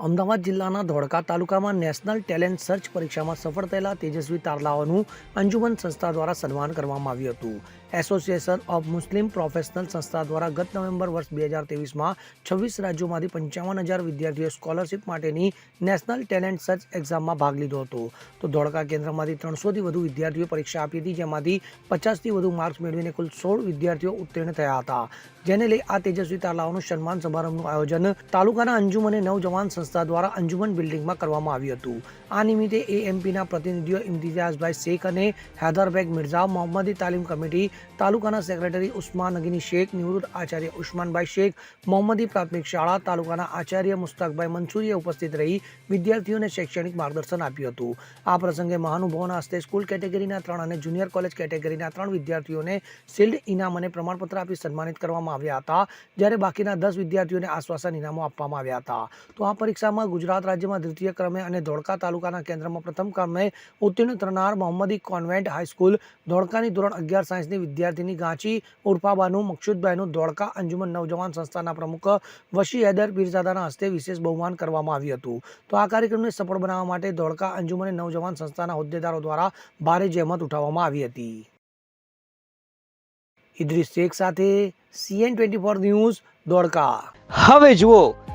અમદાવાદ જિલ્લાના ધોળકા તાલુકામાં national talent search પરીક્ષામાં સફળ થયેલા તેજસ્વી તારલાઓનું અંજુમન સંસ્થા દ્વારા સન્માન કરવામાં આવ્યું હતું. એસોસિએશન ઓફ મુસ્લિમ પ્રોફેશનલ સંસ્થા દ્વારા ગત નવેમ્બર વર્ષ બે હજાર તેવીસમાં છવ્વીસ રાજ્યોમાંથી પંચાવન હજાર વિદ્યાર્થીઓએ સ્કોલરશિપ માટેની નેશનલ ટેલેન્ટ સર્ચ એક્ઝામમાં ભાગ લીધો હતો. તો ધોળકા કેન્દ્રમાંથી ત્રણસોથી વધુ વિદ્યાર્થીઓએ પરીક્ષા આપી હતી, જેમાંથી પચાસથી વધુ માર્ક્સ મેળવીને કુલ સોળ વિદ્યાર્થીઓ ઉત્તીર્ણ થયા હતા. જેને લઈ આ તેજસ્વી તારલાઓનું સન્માન સમારંભનું આયોજન તાલુકાના અંજુમને નવજવાન સંસ્થા દ્વારા અંજુમન બિલ્ડિંગમાં કરવામાં આવ્યું હતું. આ નિમિત્તે એએમપીના પ્રતિનિધિઓ ઇમ્તિયાઝભાઈ શેખ અને હૈદરબેગ મિર્ઝા, મોહમ્મદી તાલીમ કમિટી, તાલુકાના સેક્રેટરી ઉસ્માન નગીની શેખ, નિવૃત્ત આચાર્ય ઉસ્માનભાઈ શેખ, મોહમ્મદી પ્રાથમિક શાળા, તાલુકાના આચાર્ય મુસ્તાકભાઈ મંસૂરીએ ઉપસ્થિત રહી વિદ્યાર્થીઓને શૈક્ષણિક માર્ગદર્શન આપ્યું હતું. આ પ્રસંગે મહાનુભાવોના હસ્તે સ્કૂલ કેટેગરીના ત્રણ અને જુનિયર કોલેજ કેટેગરીના ત્રણ વિદ્યાર્થીઓને શિલ્ડ ઇનામ અને પ્રમાણપત્ર આપી સન્માનિત કરવામાં આવ્યા હતા. જ્યારે બાકીના દસ વિદ્યાર્થીઓને આશ્વાસન ઇનામો આપવામાં આવ્યા હતા. તો આ પરીક્ષામાં ગુજરાત રાજ્યમાં દ્વિતીય ક્રમે અને ધોળકા તાલુકાના કેન્દ્રમાં પ્રથમ ક્રમે ઉત્તીર્ણ થનાર મોહમ્મદી કોન્વેન્ટ હાઈસ્કૂલ ધોળકાની ધોરણ અગિયાર સાયન્સની વિદ્યાર્થીની ગાંચી ઉર્ફાબાનું મકસુદભાઈનું ધોળકા અંજુમન નવજવાન સંસ્થાના પ્રમુખ વશી હૈદર પીરઝાદાના હસ્તે વિશેષ બહુમાન કરવામાં આવ્યું હતું. તો આ કાર્યક્રમને સફળ બનાવવા માટે ધોળકા અંજુમન નવજવાન સંસ્થાના હોદ્દેદારો દ્વારા ભારે જહેમત ઉઠાવવામાં આવી હતી. ઇદ્રિસ શેખ સાથે CN twenty four news Dholka. હવે જુઓ